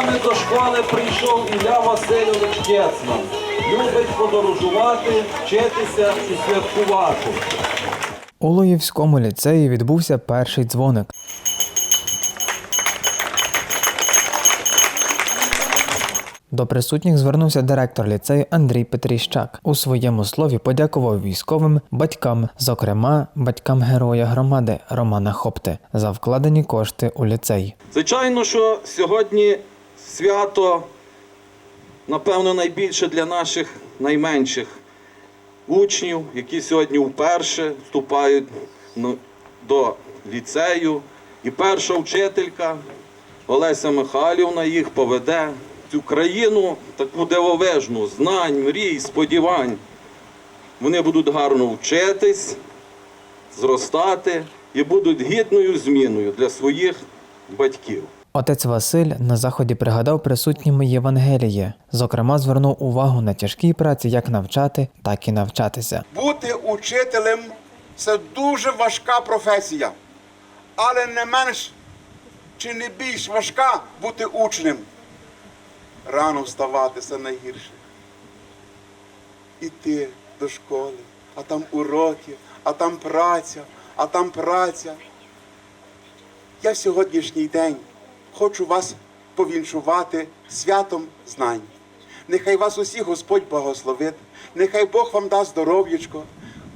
нами до школи прийшов Ілля Васильович Кецман. Любить подорожувати, вчитися і святкувати. У Лоївському ліцеї відбувся перший дзвоник. До присутніх звернувся директор ліцею Андрій Петріщак. У своєму слові подякував військовим батькам, зокрема батькам героя громади Романа Хопти, за вкладені кошти у ліцей. Звичайно, що сьогодні свято, напевно, найбільше для наших найменших учнів, які сьогодні вперше вступають ну, до ліцею. І перша вчителька Олеся Михайлівна їх поведе в цю країну таку дивовижну, знань, мрій, сподівань. Вони будуть гарно вчитись, зростати і будуть гідною зміною для своїх батьків. Отець Василь на заході пригадав присутнім Євангеліє. Зокрема, звернув увагу на тяжкій праці як навчати, так і навчатися. Бути учителем це дуже важка професія, але не менш чи не більш важка бути учнем. Рано вставати це найгірше. Іти до школи, а там уроки, а там праця, а там праця. Я сьогоднішній день хочу вас повіншувати святом знань. Нехай вас усіх Господь благословить, нехай Бог вам дасть здоров'ячко,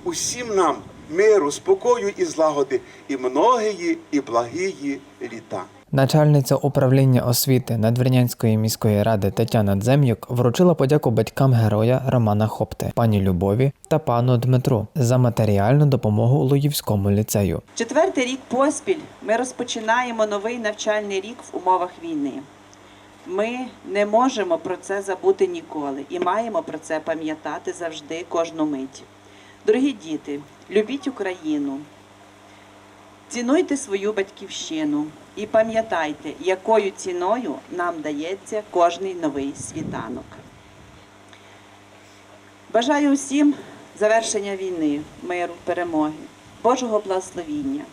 усім нам миру, спокою і злагоди, і многії, і благії літа. Начальниця управління освіти Надвірнянської міської ради Тетяна Дзем'юк вручила подяку батькам героя Романа Хопти, пані Любові та пану Дмитру за матеріальну допомогу Луївському ліцею. Четвертий рік поспіль ми розпочинаємо новий навчальний рік в умовах війни. Ми не можемо про це забути ніколи і маємо про це пам'ятати завжди кожну мить. Дорогі діти, любіть Україну, цінуйте свою батьківщину і пам'ятайте, якою ціною нам дається кожний новий світанок. Бажаю усім завершення війни, миру, перемоги, Божого благословіння.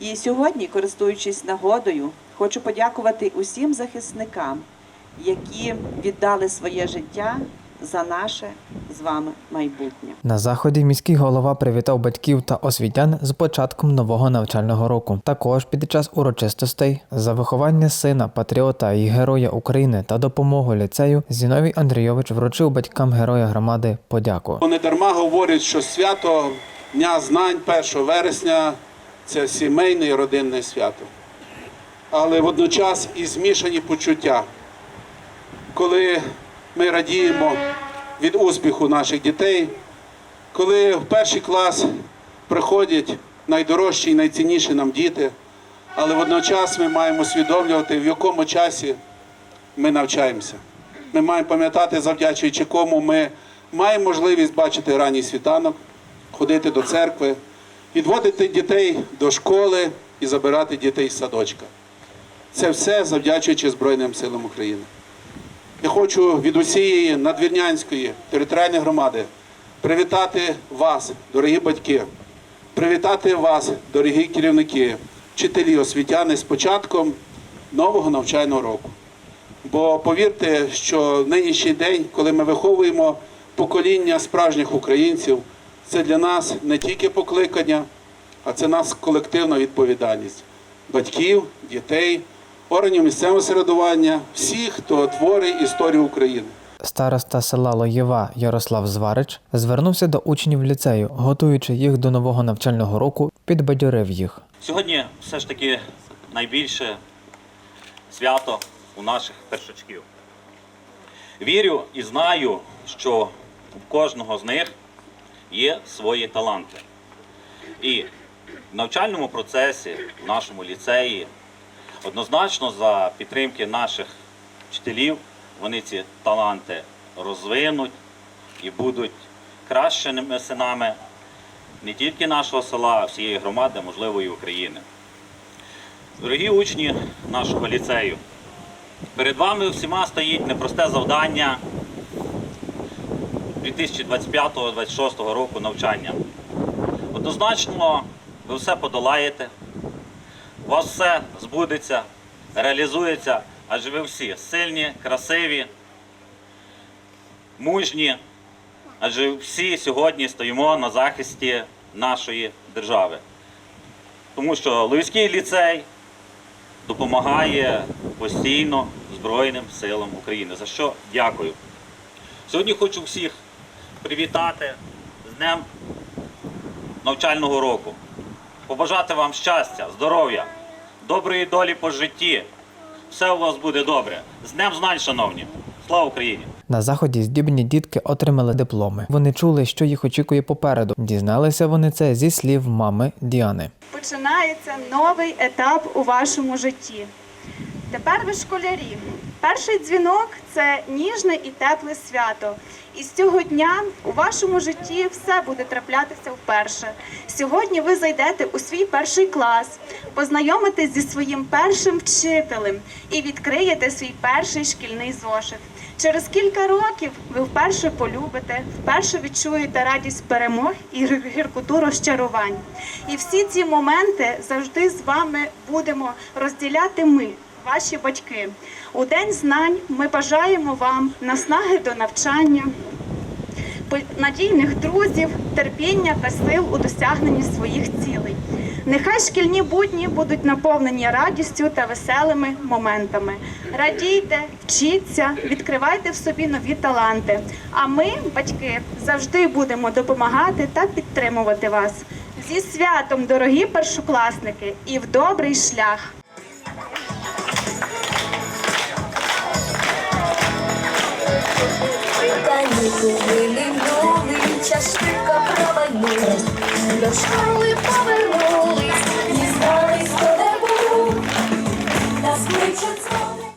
І сьогодні, користуючись нагодою, хочу подякувати усім захисникам, які віддали своє життя за наше з вами майбутнє. На заході міський голова привітав батьків та освітян з початком нового навчального року. Також під час урочистостей за виховання сина, патріота і героя України та допомогу ліцею Зіновій Андрійович вручив батькам героя громади подяку. Не дарма говорять, що свято Дня знань 1 вересня це сімейне і родинне свято. Але водночас і змішані почуття, коли ми радіємо від успіху наших дітей, коли в перший клас приходять найдорожчі і найцінніші нам діти, але водночас ми маємо усвідомлювати, в якому часі ми навчаємося. Ми маємо пам'ятати, завдячуючи кому ми маємо можливість бачити ранній світанок, ходити до церкви, відводити дітей до школи і забирати дітей з садочка. Це все завдячуючи Збройним силам України. Я хочу від усієї надвірнянської територіальної громади привітати вас, дорогі батьки, привітати вас, дорогі керівники, вчителі, освітяни з початком нового навчального року. Бо повірте, що нинішній день, коли ми виховуємо покоління справжніх українців, це для нас не тільки покликання, а це нас колективна відповідальність батьків, дітей, органів місцевого середування, всіх, хто творить історію України. Староста села Лоєва Ярослав Зварич звернувся до учнів ліцею, готуючи їх до нового навчального року, підбадьорив їх. Сьогодні все ж таки найбільше свято у наших першачків. Вірю і знаю, що у кожного з них є свої таланти. І в навчальному процесі, в нашому ліцеї, однозначно за підтримки наших вчителів, вони ці таланти розвинуть і будуть кращими синами не тільки нашого села, а всієї громади, можливо, і України. Дорогі учні нашого ліцею, перед вами всіма стоїть непросте завдання 2025-2026 року навчання. Однозначно, ви все подолаєте, у вас все збудеться, реалізується адже ви всі сильні, красиві, мужні, адже всі сьогодні стоїмо на захисті нашої держави. Тому що Луївський ліцей допомагає постійно Збройним силам України. За що дякую. Сьогодні хочу всіх привітати з Днем навчального року. Побажати вам щастя, здоров'я, доброї долі по житті. Все у вас буде добре. З Днем знань, шановні! Слава Україні! На заході здібні дітки отримали дипломи. Вони чули, що їх очікує попереду. Дізналися вони це зі слів мами Діани. починається новий етап у вашому житті. Тепер ви школярі. Перший дзвінок це ніжне і тепле свято. І з цього дня у вашому житті все буде траплятися вперше. Сьогодні ви зайдете у свій перший клас, познайомитесь зі своїм першим вчителем і відкриєте свій перший шкільний зошит. Через кілька років ви вперше полюбите, вперше відчуєте радість перемог і гір- гіркоту розчарувань. І всі ці моменти завжди з вами будемо розділяти ми, ваші батьки. У День знань ми бажаємо вам наснаги до навчання, надійних друзів, терпіння та сил у досягненні своїх цілей. Нехай шкільні будні будуть наповнені радістю та веселими моментами. Радійте, вчіться, відкривайте в собі нові таланти. А ми, батьки, завжди будемо допомагати та підтримувати вас. Зі святом, дорогі першокласники, і в добрий шлях! Минули, час швидко промайнув. До школи повернулись,